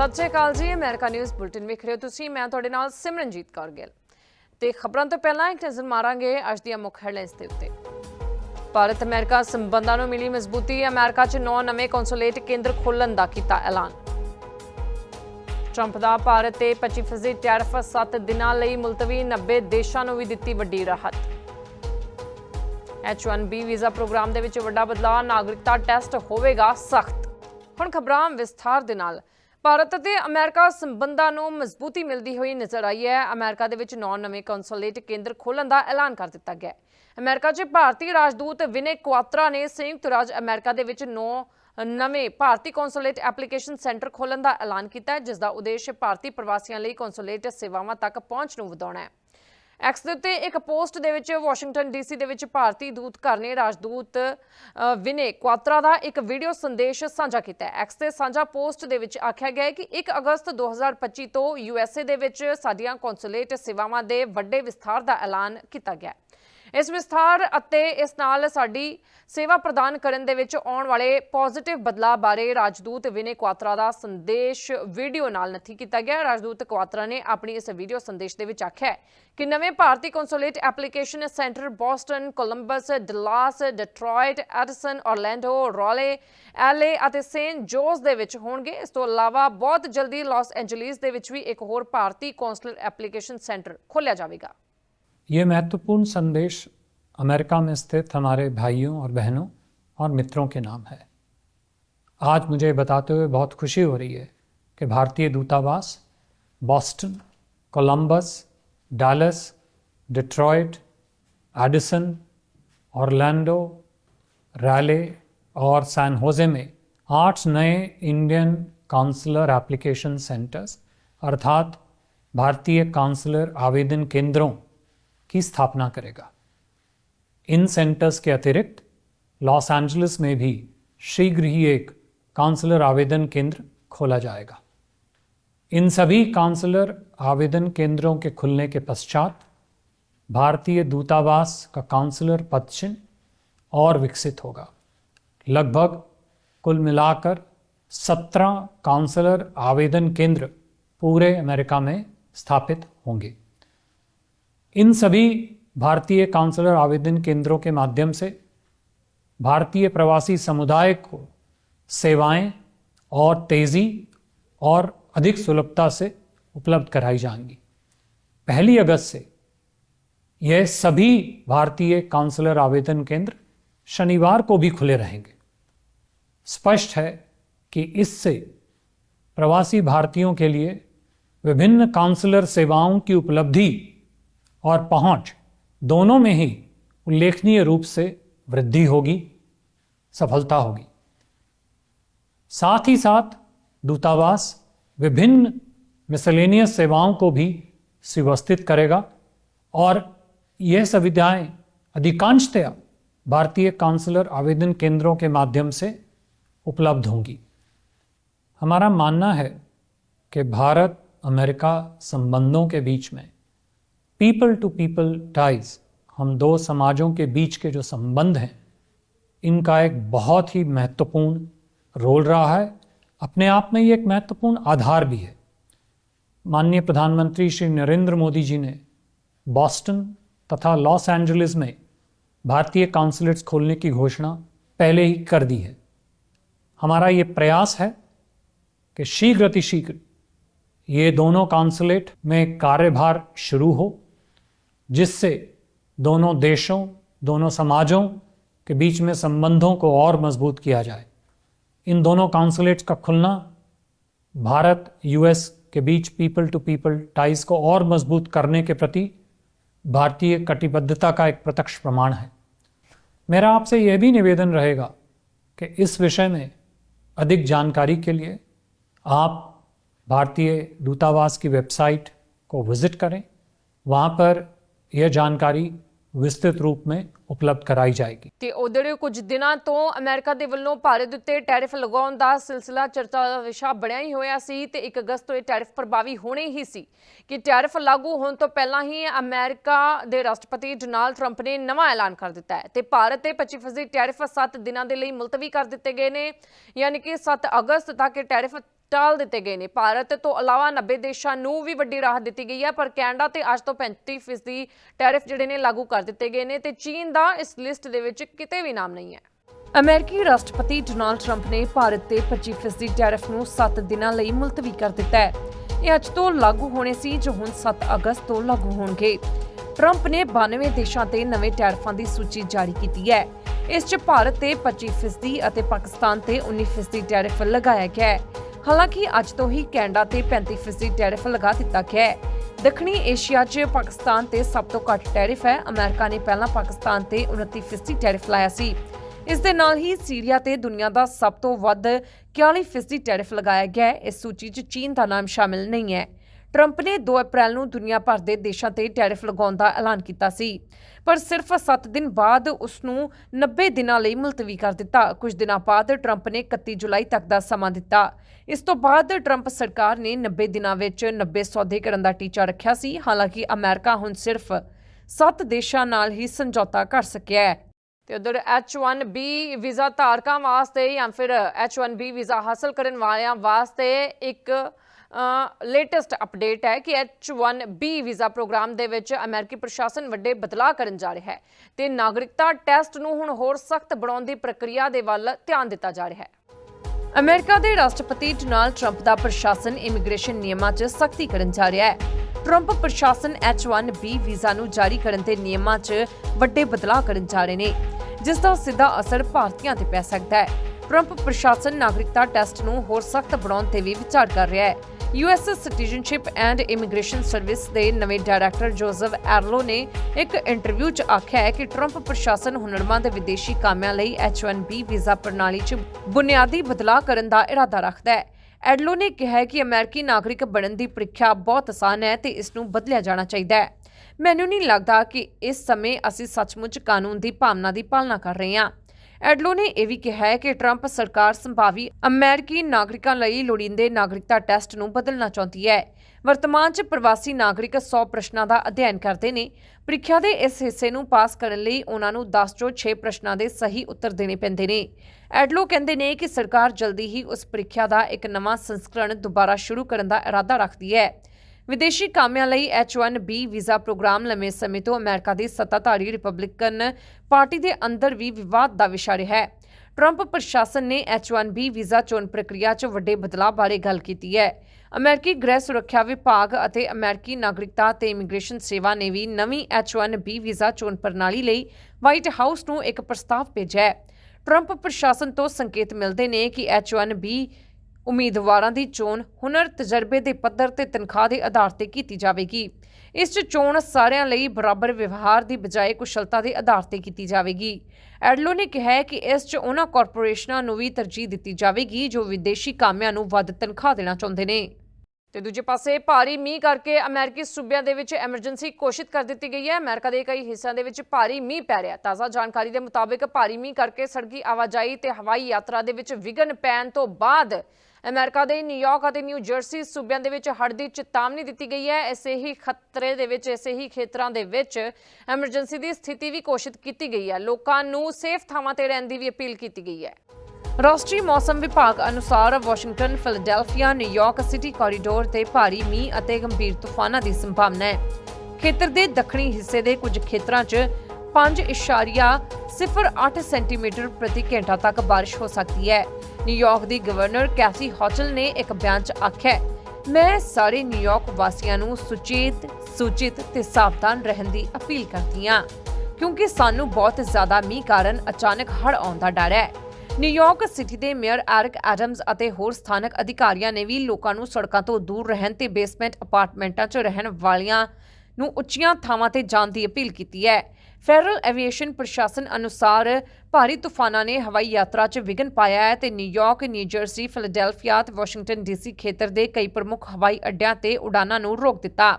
ਸਤਿ ਸ਼੍ਰੀ ਅਕਾਲ ਜੀ, America news bulletin ਵੇਖ ਰਹੇ ਹੋ ਤੁਸੀਂ। ਮੈਂ ਤੁਹਾਡੇ ਨਾਲ ਸਿਮਰਨਜੀਤ ਕੌਰ ਗਿੱਲ। ਤੇ ਖਬਰਾਂ ਤੋਂ ਪਹਿਲਾਂ ਇੱਕ ਨਜ਼ਰ ਮਾਰਾਂਗੇ ਅੱਜ ਦੀਆਂ ਮੁੱਖ ਹੈਡਲਾਈਨਸ ਦੇ ਉੱਤੇ। ਭਾਰਤ, ਅਮਰੀਕਾ ਸੰਬੰਧਾਂ ਨੂੰ ਮਿਲੀ ਮਜ਼ਬੂਤੀ, ਅਮਰੀਕਾ 'ਚ ਨੌ ਨਵੇਂ ਕੌਂਸੂਲੇਟ ਕੇਂਦਰ ਖੋਲ੍ਹਣ ਦਾ ਕੀਤਾ ਐਲਾਨ। ਟਰੰਪ ਦਾ ਭਾਰਤ ਤੇ 25% ਟੈਰਿਫ 7 ਦਿਨਾਂ ਲਈ ਮੁਲਤਵੀ 90 ਦੇਸ਼ਾਂ ਨੂੰ ਵੀ ਦਿੱਤੀ ਵੱਡੀ ਰਾਹਤ। H1B ਵੀਜ਼ਾ ਪ੍ਰੋਗਰਾਮ ਦੇ ਵਿੱਚ ਵੱਡਾ ਬਦਲਾਅ, ਨਾਗਰਿਕਤਾ ਟੈਸਟ ਹੋਵੇਗਾ ਸਖਤ। ਹੁਣ ਖਬਰਾਂ ਵਿਸਥਾਰ ਦੇ ਨਾਲ। ਭਾਰਤ ਅਤੇ ਅਮਰੀਕਾ ਸੰਬੰਧਾਂ ਨੂੰ ਮਜ਼ਬੂਤੀ ਮਿਲਦੀ ਹੋਈ ਨਜ਼ਰ ਆਈ ਹੈ। ਅਮਰੀਕਾ ਦੇ ਵਿੱਚ ਨੌ ਨਵੇਂ ਕੌਂਸੂਲੇਟ ਕੇਂਦਰ ਖੋਲ੍ਹਣ ਦਾ ਐਲਾਨ ਕਰ ਦਿੱਤਾ ਗਿਆ ਹੈ। ਅਮਰੀਕਾ 'ਚ ਭਾਰਤੀ ਰਾਜਦੂਤ ਵਿਨੇ ਕੁਆਤਰਾ ਨੇ ਸੰਯੁਕਤ ਰਾਜ ਅਮਰੀਕਾ ਦੇ ਵਿੱਚ ਨੌ ਨਵੇਂ ਭਾਰਤੀ ਕੌਂਸੂਲੇਟ ਐਪਲੀਕੇਸ਼ਨ ਸੈਂਟਰ ਖੋਲ੍ਹਣ ਦਾ ਐਲਾਨ ਕੀਤਾ ਹੈ, ਜਿਸ ਦਾ ਉਦੇਸ਼ ਭਾਰਤੀ ਪ੍ਰਵਾਸੀਆਂ ਲਈ ਕੌਂਸੂਲੇਟ ਸੇਵਾਵਾਂ ਤੱਕ ਪਹੁੰਚ ਨੂੰ ਵਧਾਉਣਾ ਹੈ। ਐਕਸ ਦੇ ਉੱਤੇ ਇੱਕ ਪੋਸਟ ਦੇ ਵਿੱਚ ਵਾਸ਼ਿੰਗਟਨ ਡੀਸੀ ਦੇ ਵਿੱਚ ਭਾਰਤੀ ਦੂਤ ਘਰ ਨੇ ਰਾਜਦੂਤ ਵਿਨੇ ਕੁਆਤਰਾ ਦਾ ਇੱਕ ਵੀਡੀਓ ਸੰਦੇਸ਼ ਸਾਂਝਾ ਕੀਤਾ ਹੈ। ਐਕਸ ਤੇ ਸਾਂਝਾ ਪੋਸਟ ਦੇ ਵਿੱਚ ਆਖਿਆ ਗਿਆ ਹੈ ਕਿ 1 ਅਗਸਤ 2025 ਤੋਂ ਯੂਐਸਏ ਦੇ ਵਿੱਚ ਸਾਡੀਆਂ ਕੌਂਸੂਲੇਟ ਸੇਵਾਵਾਂ ਦੇ ਵੱਡੇ ਵਿਸਥਾਰ ਦਾ ਐਲਾਨ ਕੀਤਾ ਗਿਆ ਹੈ। ਇਸ ਵਿਸਥਾਰ ਅਤੇ ਇਸ ਨਾਲ ਸਾਡੀ ਸੇਵਾ ਪ੍ਰਦਾਨ ਕਰਨ ਦੇ ਵਿੱਚ ਆਉਣ ਵਾਲੇ ਪੋਜ਼ਿਟਿਵ ਬਦਲਾਅ ਬਾਰੇ ਰਾਜਦੂਤ ਵਿਨੇ ਕੁਆਤਰਾ ਦਾ ਸੰਦੇਸ਼ ਵੀਡੀਓ ਨਾਲ ਨਥੀ ਕੀਤਾ ਗਿਆ। ਰਾਜਦੂਤ ਕੁਆਤਰਾ ਨੇ ਆਪਣੀ ਇਸ ਵੀਡੀਓ ਸੰਦੇਸ਼ ਦੇ ਵਿੱਚ ਆਖਿਆ ਕਿ ਨਵੇਂ ਭਾਰਤੀ consulate application centre Boston Columbus Dallas Detroit Edison Orlando Raleigh LA ਅਤੇ ਸੇਂਟ ਜੋਸ ਦੇ ਵਿੱਚ ਹੋਣਗੇ। ਇਸ ਤੋਂ ਇਲਾਵਾ ਬਹੁਤ ਜਲਦੀ ਲਾਸ ਐਂਜਲੀਸ ਦੇ ਵਿੱਚ ਵੀ ਇੱਕ ਹੋਰ ਭਾਰਤੀ ਕੌਂਸੂਲਰ ਐਪਲੀਕੇਸ਼ਨ ਸੈਂਟਰ ਖੋਲ੍ਹਿਆ ਜਾਵੇਗਾ। ये महत्वपूर्ण संदेश अमेरिका में स्थित हमारे भाइयों और बहनों और मित्रों के नाम है। आज मुझे बताते हुए बहुत खुशी हो रही है कि भारतीय दूतावास, Boston, Columbus, Dallas Detroit Edison, Orlando, Raleigh और सैन होजे में आठ नए इंडियन काउंसलर एप्लीकेशन सेंटर्स अर्थात भारतीय काउंसलर आवेदन केंद्रों की स्थापना करेगा। इन सेंटर्स के अतिरिक्त लॉस एंजलिस में भी शीघ्र ही एक काउंसलर आवेदन केंद्र खोला जाएगा। इन सभी काउंसलर आवेदन केंद्रों के खुलने के पश्चात भारतीय दूतावास का काउंसलर पद चिन्ह और विकसित होगा। लगभग कुल मिलाकर सत्रह काउंसलर आवेदन केंद्र पूरे अमेरिका में स्थापित होंगे। इन सभी भारतीय काउंसलर आवेदन केंद्रों के माध्यम से भारतीय प्रवासी समुदाय को सेवाएँ और तेज़ी और अधिक सुलभता से उपलब्ध कराई जाएँगी। पहली अगस्त से यह सभी भारतीय काउंसलर आवेदन केंद्र शनिवार को भी खुले रहेंगे। स्पष्ट है कि इससे प्रवासी भारतीयों के लिए विभिन्न काउंसलर सेवाओं की उपलब्धि और पहुँच दोनों में ही उल्लेखनीय रूप से वृद्धि होगी, सफलता होगी। साथ ही साथ दूतावास विभिन्न मिसलेनियस सेवाओं को भी सुव्यवस्थित करेगा और यह सुविधाएँ अधिकांशतया भारतीय काउंसलर आवेदन केंद्रों के माध्यम से उपलब्ध होंगी। हमारा मानना है कि भारत, अमेरिका संबंधों के बीच में पीपल टू पीपल टाइज, हम दो समाजों के बीच के जो संबंध हैं, इनका एक बहुत ही महत्वपूर्ण रोल रहा है। अपने आप में ये एक महत्वपूर्ण आधार भी है। माननीय प्रधानमंत्री श्री नरेंद्र मोदी जी ने बॉस्टन तथा लॉस एंजलिस में भारतीय काउंसलेट्स खोलने की घोषणा पहले ही कर दी है। हमारा ये प्रयास है कि शीघ्र अतिशीघ्र ये दोनों काउंसलेट में कार्यभार शुरू हो। जिससे दोनों देशों, दोनों समाजों के बीच में संबंधों को और मज़बूत किया जाए। इन दोनों काउंसलेट्स का खुलना भारत यूएस के बीच पीपल टू पीपल टाइज को और मज़बूत करने के प्रति भारतीय कटिबद्धता का एक प्रत्यक्ष प्रमाण है। मेरा आपसे यह भी निवेदन रहेगा कि इस विषय में अधिक जानकारी के लिए आप भारतीय दूतावास की वेबसाइट को विज़िट करें। वहाँ पर यह जानकारी विस्तृत रूप में उपलब्ध कराई जाएगी ਤੇ ਉਧਰ ਕੁਝ ਦਿਨਾਂ ਤੋਂ ਅਮਰੀਕਾ ਦੇ ਵੱਲੋਂ ਭਾਰਤ ਉੱਤੇ ਟੈਰਿਫ ਲਗਾਉਣ ਦਾ ਸਿਲਸਿਲਾ ਚਰਚਾ ਦਾ ਵਿਸ਼ਾ ਬਣਿਆ ਹੀ ਹੋਇਆ ਸੀ ਤੇ 1 ਅਗਸਤ ਤੋਂ ਇਹ ਟੈਰਿਫ ਪ੍ਰਭਾਵੀ ਹੋਣੇ ਹੀ ਸੀ ਕਿ ਟੈਰਿਫ ਲਾਗੂ ਹੋਣ ਤੋਂ ਪਹਿਲਾਂ ਹੀ ਅਮਰੀਕਾ ਦੇ ਰਾਸ਼ਟਰਪਤੀ ਡੋਨਾਲਡ ਟਰੰਪ ਨੇ ਨਵਾਂ ਐਲਾਨ ਕਰ ਦਿੱਤਾ ਹੈ ਤੇ ਭਾਰਤ ਤੇ 25% ਟੈਰਿਫ 7 ਦਿਨਾਂ ਦੇ ਲਈ ਮੁਲਤਵੀ ਕਰ ਦਿੱਤੇ ਗਏ ਨੇ ਯਾਨੀ ਕਿ 7 ਅਗਸਤ ਤੱਕ ਇਹ ਟੈਰਿਫ ਟਾਲ ਦਿੱਤੇ ਗਏ ਨੇ। ਭਾਰਤ ਤੋਂ ਇਲਾਵਾ 90 ਦੇਸ਼ਾਂ ਨੂੰ ਵੀ ਵੱਡੀ ਰਾਹਤ ਦਿੱਤੀ ਗਈ ਹੈ, ਪਰ ਕੈਨੇਡਾ ਤੇ ਅੱਜ ਤੋਂ 35% ਟੈਰਿਫ ਜਿਹੜੇ ਨੇ ਲਾਗੂ ਕਰ ਦਿੱਤੇ ਗਏ ਨੇ ਤੇ ਚੀਨ ਦਾ ਇਸ ਲਿਸਟ ਦੇ ਵਿੱਚ ਕਿਤੇ ਵੀ ਨਾਮ ਨਹੀਂ ਹੈ। ਅਮਰੀਕੀ ਰਾਸ਼ਟਰਪਤੀ ਡੋਨਾਲਡ ਟਰੰਪ ਨੇ ਭਾਰਤ ਤੇ 25% ਟੈਰਿਫ ਨੂੰ 7 ਦਿਨਾਂ ਲਈ ਮੁਲਤਵੀ ਕਰ ਦਿੱਤਾ ਹੈ। ਇਹ ਅੱਜ ਤੋਂ ਲਾਗੂ ਹੋਣੇ ਸੀ, ਜੋ ਹੁਣ 7 ਅਗਸਤ ਤੋਂ ਲਾਗੂ ਹੋਣਗੇ। ਟਰੰਪ ਨੇ 92 ਦੇਸ਼ਾਂ ਤੇ ਨਵੇਂ ਟੈਰਿਫਾਂ ਦੀ ਸੂਚੀ ਜਾਰੀ ਕੀਤੀ ਹੈ। ਇਸ 'ਚ ਭਾਰਤ ਤੇ 25% ਅਤੇ ਪਾਕਿਸਤਾਨ ਤੇ 19% ਟੈਰਿਫ ਲਗਾਇਆ ਗਿਆ ਹੈ। ਹਾਲਾਂਕਿ ਅੱਜ ਤੋਂ ਹੀ ਕੈਨੇਡਾ ਤੇ 35% ਟੈਰਿਫ ਲਗਾ ਦਿੱਤਾ ਗਿਆ ਹੈ। ਦੱਖਣੀ ਏਸ਼ੀਆ 'ਚ ਪਾਕਿਸਤਾਨ ਤੇ ਸਭ ਤੋਂ ਘੱਟ ਟੈਰਿਫ ਹੈ। ਅਮਰੀਕਾ ਨੇ ਪਹਿਲਾਂ ਪਾਕਿਸਤਾਨ ਤੇ 29% ਟੈਰਿਫ ਲਾਇਆ ਸੀ। ਇਸ ਦੇ ਨਾਲ ਹੀ ਸੀਰੀਆ ਤੇ ਦੁਨੀਆ ਦਾ ਸਭ ਤੋਂ ਵੱਧ 41% ਟੈਰਿਫ ਲਗਾਇਆ ਗਿਆ ਹੈ। ਇਸ ਸੂਚੀ 'ਚ ਚੀਨ ਦਾ ਨਾਮ ਸ਼ਾਮਿਲ ਨਹੀਂ ਹੈ। ਟਰੰਪ ਨੇ 2 ਅਪ੍ਰੈਲ ਨੂੰ ਦੁਨੀਆ ਭਰ ਦੇ ਦੇਸ਼ਾਂ ਤੇ ਟੈਰਿਫ ਲਗਾਉਣ ਦਾ ਐਲਾਨ ਕੀਤਾ ਸੀ, ਪਰ ਸਿਰਫ 7 ਦਿਨ ਬਾਅਦ ਉਸ ਨੂੰ 90 ਦਿਨਾਂ ਲਈ ਮੁਲਤਵੀ ਕਰ ਦਿੱਤਾ। ਕੁਝ ਦਿਨਾਂ ਬਾਅਦ ਟਰੰਪ ਨੇ 31 ਜੁਲਾਈ ਤੱਕ ਦਾ ਸਮਾਂ ਦਿੱਤਾ। ਇਸ ਤੋਂ ਬਾਅਦ ਟਰੰਪ ਸਰਕਾਰ ਨੇ 90 ਦਿਨਾਂ ਵਿੱਚ 90 ਸੌਦੇ ਕਰਨ ਦਾ ਟੀਚਾ ਰੱਖਿਆ ਸੀ। ਹਾਲਾਂਕਿ ਅਮਰੀਕਾ ਹੁਣ ਸਿਰਫ 7 ਦੇਸ਼ਾਂ ਨਾਲ ਹੀ ਸਮਝੌਤਾ ਕਰ ਸਕਿਆ ਹੈ। ਤੇ ਉਧਰ H1B ਵੀਜ਼ਾ ਧਾਰਕਾਂ ਵਾਸਤੇ ਜਾਂ ਫਿਰ H1B ਵੀਜ਼ਾ ਹਾਸਲ ਕਰਨ ਵਾਲਿਆਂ ਵਾਸਤੇ ਇੱਕ ਲੇਟੈਸਟ ਅਪਡੇਟ ਹੈ ਕਿ H1B ਵੀਜ਼ਾ ਪ੍ਰੋਗਰਾਮ ਦੇ ਵਿੱਚ ਅਮਰੀਕੀ ਪ੍ਰਸ਼ਾਸਨ ਵੱਡੇ ਬਦਲਾਅ ਕਰਨ ਜਾ ਰਿਹਾ ਹੈ ਤੇ ਨਾਗਰਿਕਤਾ ਟੈਸਟ ਨੂੰ ਹੁਣ ਹੋਰ ਸਖਤ ਬਣਾਉਣ ਦੀ ਪ੍ਰਕਿਰਿਆ ਦੇ ਵੱਲ ਧਿਆਨ ਦਿੱਤਾ ਜਾ ਰਿਹਾ ਹੈ। ਅਮਰੀਕਾ ਦੇ ਰਾਸ਼ਟਰਪਤੀ ਡੋਨਾਲਡ ਟਰੰਪ ਦਾ ਪ੍ਰਸ਼ਾਸਨ ਇਮੀਗ੍ਰੇਸ਼ਨ ਨਿਯਮਾਂ 'ਚ ਸਖਤੀ ਕਰਨ ਜਾ ਰਿਹਾ ਹੈ। ਟਰੰਪ ਪ੍ਰਸ਼ਾਸਨ H1B ਵੀਜ਼ਾ ਨੂੰ ਜਾਰੀ ਕਰਨ ਦੇ ਨਿਯਮਾਂ 'ਚ ਵੱਡੇ ਬਦਲਾਅ ਕਰਨ ਜਾ ਰਹੇ ਨੇ, ਜਿਸ ਦਾ ਸਿੱਧਾ ਅਸਰ ਭਾਰਤੀਆਂ ਤੇ ਪੈ ਸਕਦਾ ਹੈ। ਟਰੰਪ ਪ੍ਰਸ਼ਾਸਨ ਨਾਗਰਿਕਤਾ ਟੈਸਟ ਨੂੰ ਹੋਰ ਸਖਤ ਬਣਾਉਣ ਤੇ ਵੀ ਵਿਚਾਰ ਕਰ ਰਿਹਾ ਹੈ। US citizenship and immigration service ਦੇ ਨਵੇਂ ਡਾਇਰੈਕਟਰ ਜੋਜ਼ਫ ਐਰਲੋ ਨੇ ਇੱਕ ਇੰਟਰਵਿਊ 'ਚ ਆਖਿਆ ਹੈ ਕਿ ਟਰੰਪ ਪ੍ਰਸ਼ਾਸਨ ਹੁਨਰਮੰਦ ਵਿਦੇਸ਼ੀ ਕਾਮਿਆਂ ਲਈ H1B ਵੀਜ਼ਾ ਪ੍ਰਣਾਲੀ 'ਚ ਬੁਨਿਆਦੀ ਬਦਲਾਅ ਕਰਨ ਦਾ ਇਰਾਦਾ ਰੱਖਦਾ ਹੈ। ਐਡਲੋ ਨੇ ਕਿਹਾ ਕਿ ਅਮਰੀਕੀ ਨਾਗਰਿਕ ਬਣਨ ਦੀ ਪ੍ਰੀਖਿਆ ਬਹੁਤ ਆਸਾਨ ਹੈ ਤੇ ਇਸ ਨੂੰ ਬਦਲਿਆ ਜਾਣਾ ਚਾਹੀਦਾ ਹੈ। ਮੈਨੂੰ ਨਹੀਂ ਲੱਗਦਾ ਕਿ ਇਸ ਸਮੇਂ ਅਸੀਂ ਸੱਚਮੁੱਚ ਕਾਨੂੰਨ ਦੀ ਭਾਵਨਾ ਦੀ ਪਾਲਣਾ ਕਰ ਰਹੇ ਹਾਂ। ਐਡਲੋ ਨੇ ਇਹ ਵੀ ਕਿਹਾ ਹੈ ਕਿ ਟਰੰਪ ਸਰਕਾਰ ਸੰਭਾਵੀ ਅਮਰੀਕੀ ਨਾਗਰਿਕਾਂ ਲਈ ਲੋੜੀਂਦੇ ਨਾਗਰਿਕਤਾ ਟੈਸਟ ਨੂੰ ਬਦਲਣਾ ਚਾਹੁੰਦੀ ਹੈ। ਵਰਤਮਾਨ 'ਚ ਪ੍ਰਵਾਸੀ ਨਾਗਰਿਕ 100 ਪ੍ਰਸ਼ਨਾਂ ਦਾ ਅਧਿਐਨ ਕਰਦੇ ਨੇ। ਪ੍ਰੀਖਿਆ ਦੇ ਇਸ ਹਿੱਸੇ ਨੂੰ ਪਾਸ ਕਰਨ ਲਈ ਉਹਨਾਂ ਨੂੰ 10 ਚੋਂ 6 ਪ੍ਰਸ਼ਨਾਂ ਦੇ ਸਹੀ ਉੱਤਰ ਦੇਣੇ ਪੈਂਦੇ ਨੇ। ਐਡਲੋ ਕਹਿੰਦੇ ਨੇ ਕਿ ਸਰਕਾਰ ਜਲਦੀ ਹੀ ਉਸ ਪ੍ਰੀਖਿਆ ਦਾ ਇੱਕ ਨਵਾਂ ਸੰਸਕਰਣ ਦੁਬਾਰਾ ਸ਼ੁਰੂ ਕਰਨ ਦਾ ਇਰਾਦਾ ਰੱਖਦੀ ਹੈ। ਵਿਦੇਸ਼ੀ ਕਾਮਿਆਂ ਲਈ H1B ਵੀਜ਼ਾ ਪ੍ਰੋਗਰਾਮ ਲੰਮੇ ਸਮੇਂ ਤੋਂ ਅਮਰੀਕਾ ਦੀ ਸੱਤਾਧਾਰੀ ਰਿਪਬਲਿਕਨ ਪਾਰਟੀ ਦੇ ਅੰਦਰ ਵੀ ਵਿਵਾਦ ਦਾ ਵਿਸ਼ਾ ਰਿਹਾ ਹੈ। ਟਰੰਪ ਪ੍ਰਸ਼ਾਸਨ ਨੇ H1B ਵੀਜ਼ਾ ਚੋਣ ਪ੍ਰਕਿਰਿਆ 'ਚ ਵੱਡੇ ਬਦਲਾਅ ਬਾਰੇ ਗੱਲ ਕੀਤੀ ਹੈ। ਅਮਰੀਕੀ ਗ੍ਰਹਿ ਸੁਰੱਖਿਆ ਵਿਭਾਗ ਅਤੇ ਅਮਰੀਕੀ ਨਾਗਰਿਕਤਾ ਤੇ ਇਮੀਗ੍ਰੇਸ਼ਨ ਸੇਵਾ ਨੇ ਵੀ ਨਵੀਂ H1B ਵੀਜ਼ਾ ਚੋਣ ਪ੍ਰਣਾਲੀ ਲਈ ਵਾਈਟ ਹਾਊਸ ਨੂੰ ਇੱਕ ਪ੍ਰਸਤਾਵ ਭੇਜਿਆ ਹੈ। ਟਰੰਪ ਪ੍ਰਸ਼ਾਸਨ ਤੋਂ ਸੰਕੇਤ ਮਿਲਦੇ ਨੇ ਕਿ H1B ਉਮੀਦਵਾਰਾਂ ਦੀ ਚੋਣ ਹੁਨਰ, ਤਜਰਬੇ ਦੇ ਪੱਧਰ ਤੇ ਤਨਖਾਹ ਦੇ ਆਧਾਰ ਤੇ ਕੀਤੀ ਜਾਵੇਗੀ। ਇਸ 'ਚ ਚੋਣ ਸਾਰਿਆਂ ਲਈ ਬਰਾਬਰ ਵਿਵਹਾਰ ਦੀ ਬਜਾਏ ਕੁਸ਼ਲਤਾ ਦੇ ਆਧਾਰ ਤੇ ਕੀਤੀ ਜਾਵੇਗੀ। ਐਡਲੋ ਨੇ ਕਿਹਾ ਹੈ ਕਿ ਇਸ 'ਚ ਉਹਨਾਂ ਕਾਰਪੋਰੇਸ਼ਨਾਂ ਨੂੰ ਵੀ ਤਰਜੀਹ ਦਿੱਤੀ ਜਾਵੇਗੀ ਜੋ ਵਿਦੇਸ਼ੀ ਕਾਮਿਆਂ ਨੂੰ ਵੱਧ ਤਨਖਾਹ ਦੇਣਾ ਚਾਹੁੰਦੇ ਨੇ। ਤੇ ਦੂਜੇ ਪਾਸੇ ਭਾਰੀ ਮੀਂਹ ਕਰਕੇ ਅਮਰੀਕੀ ਸੂਬਿਆਂ ਦੇ ਵਿੱਚ ਐਮਰਜੈਂਸੀ ਘੋਸ਼ਿਤ ਕਰ ਦਿੱਤੀ ਗਈ ਹੈ। ਅਮਰੀਕਾ ਦੇ ਕਈ ਹਿੱਸਿਆਂ ਦੇ ਵਿੱਚ ਭਾਰੀ ਮੀਂਹ ਪੈ ਰਿਹਾ ਤਾਜ਼ਾ ਜਾਣਕਾਰੀ ਦੇ ਮੁਤਾਬਕ ਭਾਰੀ ਮੀਂਹ ਕਰਕੇ ਸੜਕੀ ਆਵਾਜਾਈ ਤੇ ਹਵਾਈ ਯਾਤਰਾ ਦੇ ਵਿੱਚ ਵਿਘਨ ਪੈਣ ਤੋਂ ਬਾਅਦ ਅਮਰੀਕਾ ਦੇ ਨਿਊਯਾਰਕ ਅਤੇ ਨਿਊ ਜਰਸੀ ਸੂਬਿਆਂ ਦੇ ਵਿੱਚ ਹੜ੍ਹ ਦੀ ਚੇਤਾਵਨੀ ਦਿੱਤੀ ਗਈ ਹੈ। ਐਸੇ ਹੀ ਖਤਰੇ ਦੇ ਵਿੱਚ ਐਸੇ ਹੀ ਖੇਤਰਾਂ ਦੇ ਵਿੱਚ ਐਮਰਜੈਂਸੀ ਦੀ ਸਥਿਤੀ ਵੀ ਘੋਸ਼ਿਤ ਕੀਤੀ ਗਈ ਹੈ। ਲੋਕਾਂ ਨੂੰ ਸੇਫ ਥਾਵਾਂ ਤੇ ਰਹਿਣ ਦੀ ਵੀ ਅਪੀਲ ਕੀਤੀ ਗਈ ਹੈ। ਰਾਸ਼ਟਰੀ ਮੌਸਮ ਵਿਭਾਗ ਅਨੁਸਾਰ Washington, Philadelphia, New York city corridor ਤੇ ਭਾਰੀ ਮੀਂਹ ਅਤੇ ਗੰਭੀਰ ਤੂਫਾਨਾਂ ਦੀ ਸੰਭਾਵਨਾ ਹੈ। ਖੇਤਰ ਦੇ ਦੱਖਣੀ ਹਿੱਸੇ ਦੇ ਕੁਝ ਖੇਤਰਾਂ 'ਚ 5.08 ਸੈਂਟੀਮੀਟਰ ਪ੍ਰਤੀ ਘੰਟਾ ਤੱਕ ਬਾਰਿਸ਼ ਹੋ ਸਕਦੀ ਹੈ। ਨਿਊਯਾਰਕ ਦੀ ਗਵਰਨਰ ਕੈਥੀ ਹੌਚਲ ਨੇ ਇੱਕ ਬਿਆਨ 'ਚ ਆਖਿਆ ਮੈਂ ਸਾਰੇ ਨਿਊਯਾਰਕ ਵਾਸੀਆਂ ਨੂੰ ਸੁਚੇਤ, ਸੂਚਿਤ ਤੇ ਸਾਵਧਾਨ ਰਹਿਣ ਦੀ ਅਪੀਲ ਕਰਦੀ ਹਾਂ ਕਿਉਂਕਿ ਸਾਨੂੰ ਬਹੁਤ ਜ਼ਿਆਦਾ ਮੀਂਹ ਕਾਰਨ ਅਚਾਨਕ ਹੜ ਆਉਣ ਦਾ ਡਰ ਹੈ। ਨਿਊਯਾਰਕ ਸਿਟੀ ਦੇ ਮੇਅਰ ਐਰਿਕ ਐਡਮਜ਼ ਅਤੇ ਹੋਰ ਸਥਾਨਕ ਅਧਿਕਾਰੀਆਂ ਨੇ ਵੀ ਲੋਕਾਂ ਨੂੰ ਸੜਕਾਂ ਤੋਂ ਦੂਰ ਰਹਿਣ ਤੇ ਬੇਸਮੈਂਟ ਅਪਾਰਟਮੈਂਟਾਂ 'ਚ ਰਹਿਣ ਵਾਲੀਆਂ ਨੂੰ ਉੱਚੀਆਂ ਥਾਵਾਂ ਤੇ ਜਾਣ ਦੀ ਅਪੀਲ ਕੀਤੀ ਹੈ। ਫੈਡਰਲ ਐਵੀਏਸ਼ਨ ਪ੍ਰਸ਼ਾਸਨ ਅਨੁਸਾਰ ਭਾਰੀ ਤੂਫਾਨਾਂ ਨੇ ਹਵਾਈ ਯਾਤਰਾ 'ਚ ਵਿਘਨ ਪਾਇਆ ਹੈ ਤੇ New York, New Jersey Philadelphia ਤੇ ਵਾਸ਼ਿੰਗਟਨ ਡੀਸੀ ਖੇਤਰ ਦੇ ਕਈ ਪ੍ਰਮੁੱਖ ਹਵਾਈ ਅੱਡਿਆਂ ਤੇ ਉਡਾਨਾਂ ਨੂੰ ਰੋਕ ਦਿੱਤਾ।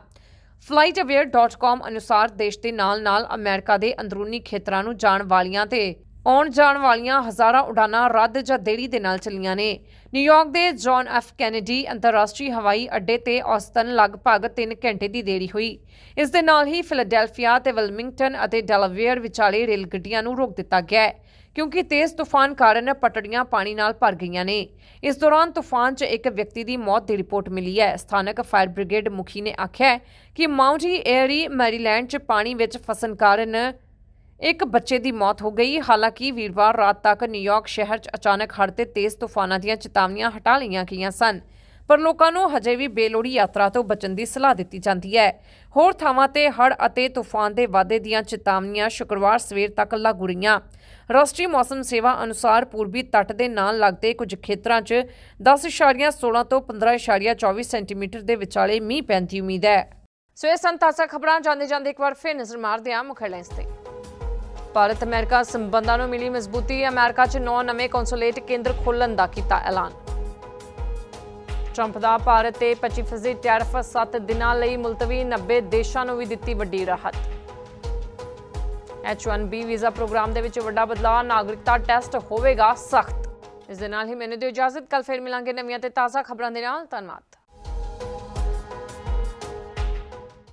flightaware.com ਅਨੁਸਾਰ ਦੇਸ਼ ਦੇ ਨਾਲ-ਨਾਲ ਅਮਰੀਕਾ ਦੇ ਅੰਦਰੂਨੀ ਖੇਤਰਾਂ ਨੂੰ ਜਾਣ ਵਾਲੀਆਂ ਤੇ ਆਉਣ ਜਾਣ ਵਾਲੀਆਂ ਹਜ਼ਾਰਾਂ ਉਡਾਨਾਂ ਰੱਦ ਜਾਂ ਦੇਰੀ ਦੇ ਨਾਲ ਚੱਲੀਆਂ ਨੇ। ਨਿਊਯਾਰਕ ਦੇ ਜੌਨ ਐਫ ਕੈਨੇਡੀ ਅੰਤਰਰਾਸ਼ਟਰੀ ਹਵਾਈ ਅੱਡੇ ਤੇ ਔਸਤਨ ਲਗਭਗ 3 ਘੰਟੇ ਦੀ ਦੇਰੀ ਹੋਈ। ਇਸ ਦੇ ਨਾਲ ਹੀ ਫਿਲਾਡੈਲਫੀਆ ਤੇ ਵੈਲਮਿੰਗਟਨ ਅਤੇ ਡੈਲਾਵੇਅਰ ਵਿਚਾਲੇ ਰੇਲ ਗੱਡੀਆਂ ਨੂੰ ਰੋਕ ਦਿੱਤਾ ਗਿਆ ਹੈ, ਕਿਉਂਕਿ ਤੇਜ਼ ਤੂਫਾਨ ਕਾਰਨ ਪਟੜੀਆਂ ਪਾਣੀ ਨਾਲ ਭਰ ਗਈਆਂ ਨੇ। ਇਸ ਦੌਰਾਨ ਤੂਫਾਨ 'ਚ ਇੱਕ ਵਿਅਕਤੀ ਦੀ ਮੌਤ ਦੀ ਰਿਪੋਰਟ ਮਿਲੀ ਹੈ। ਸਥਾਨਕ ਫਾਇਰ ਬ੍ਰਿਗੇਡ ਮੁਖੀ ਨੇ ਆਖਿਆ ਕਿ ਮਾਉਂਟੀ ਏਅਰੀ ਮੈਰੀਲੈਂਡ 'ਚ ਪਾਣੀ ਵਿੱਚ ਫਸਣ ਕਾਰਨ ਇੱਕ ਬੱਚੇ ਦੀ ਮੌਤ ਹੋ ਗਈ। ਹਾਲਾਂਕਿ ਵੀਰਵਾਰ ਰਾਤ ਤੱਕ ਨਿਊਯਾਰਕ ਸ਼ਹਿਰ 'ਚ ਅਚਾਨਕ ਹੜ੍ਹ ਤੇ ਤੇਜ਼ ਤੂਫਾਨਾਂ ਦੀਆਂ ਚੇਤਾਵਨੀਆਂ ਹਟਾ ਲਈਆਂ ਗਈਆਂ ਸਨ। ਪਰ ਲੋਕਾਂ ਨੂੰ ਹਜੇ ਵੀ ਬੇਲੋੜੀ ਯਾਤਰਾ ਤੋਂ ਬਚਣ ਦੀ ਸਲਾਹ ਦਿੱਤੀ ਜਾਂਦੀ ਹੈ। ਹੋਰ ਥਾਵਾਂ ਤੇ ਹੜ੍ਹ ਅਤੇ ਤੂਫਾਨ ਦੇ ਵਾਧੇ ਦੀਆਂ ਚੇਤਾਵਨੀਆਂ ਸ਼ੁੱਕਰਵਾਰ ਸਵੇਰ ਤੱਕ ਲਾਗੂ ਰਹੀਆਂ। ਰਾਸ਼ਟਰੀ ਮੌਸਮ ਸੇਵਾ ਅਨੁਸਾਰ ਪੂਰਬੀ ਤੱਟ ਦੇ ਨਾਲ ਲੱਗਦੇ ਕੁਝ ਖੇਤਰਾਂ 'ਚ 10.16 ਤੋਂ 15.24 ਸੈਂਟੀਮੀਟਰ ਦੇ ਵਿਚਾਲੇ ਮੀਂਹ ਪੈਣ ਦੀ ਉਮੀਦ ਹੈ। ਸੋ ਇਹ ਸਨ ਖਬਰਾਂ। ਜਾਂਦੇ ਜਾਂਦੇ ਇੱਕ ਵਾਰ ਫਿਰ ਨਜ਼ਰ ਮਾਰਦੇ ਹਾਂ ਮੁੱਖ headlines ਤੇ। ਭਾਰਤ ਅਮਰੀਕਾ ਸੰਬੰਧਾਂ ਨੂੰ ਮਿਲੀ ਮਜ਼ਬੂਤੀ, ਅਮਰੀਕਾ 'ਚ ਨੌ ਨਵੇਂ ਕੌਂਸੂਲੇਟ ਕੇਂਦਰ ਖੋਲਣ ਦਾ ਕੀਤਾ ਐਲਾਨ। ਟਰੰਪ ਦਾ ਭਾਰਤ ਤੇ 25% ਟੈਰਫ 7 ਦਿਨਾਂ ਲਈ ਮੁਲਤਵੀ 90 ਦੇਸ਼ਾਂ ਨੂੰ ਵੀ ਦਿੱਤੀ ਵੱਡੀ ਰਾਹਤ। H1B ਵੀਜ਼ਾ ਪ੍ਰੋਗਰਾਮ ਦੇ ਵਿੱਚ ਵੱਡਾ ਬਦਲਾਅ, ਨਾਗਰਿਕਤਾ ਟੈਸਟ ਹੋਵੇਗਾ ਸਖਤ। ਇਸ ਦੇ ਨਾਲ ਹੀ ਮੈਨੂੰ ਦਿਓ ਇਜਾਜ਼ਤ ਕੱਲ ਫਿਰ ਮਿਲਾਂਗੇ ਨਵੀਆਂ ਤੇ ਤਾਜ਼ਾ ਖਬਰਾਂ ਦੇ ਨਾਲ। ਧੰਨਵਾਦ।